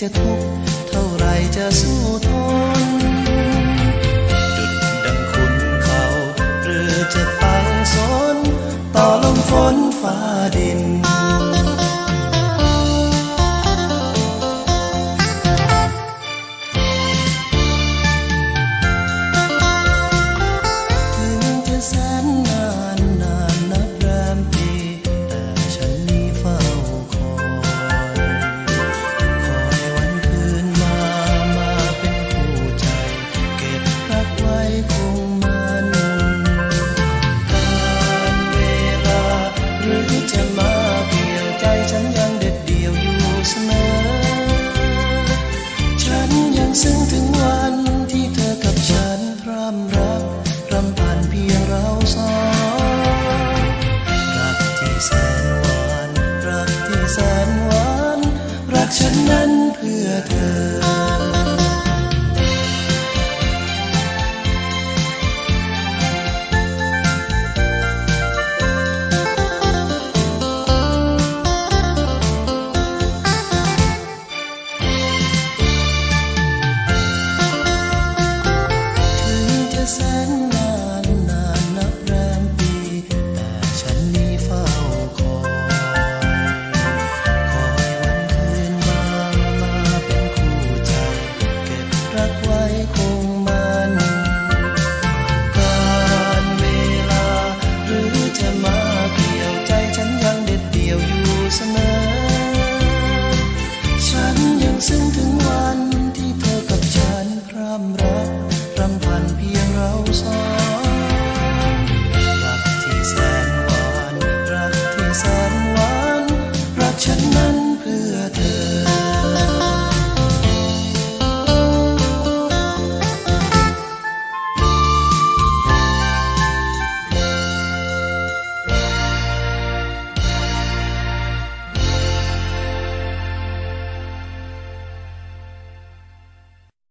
จะทุกข์ ซึ้งถึงวันที่เธอกับฉันพร่ำรักรำพันเพียงเราสองรักที่แสนหวาน รักที่แสนหวาน รักฉันนั้นเพื่อเธอ 三年。 รำพันเพียงเราสอง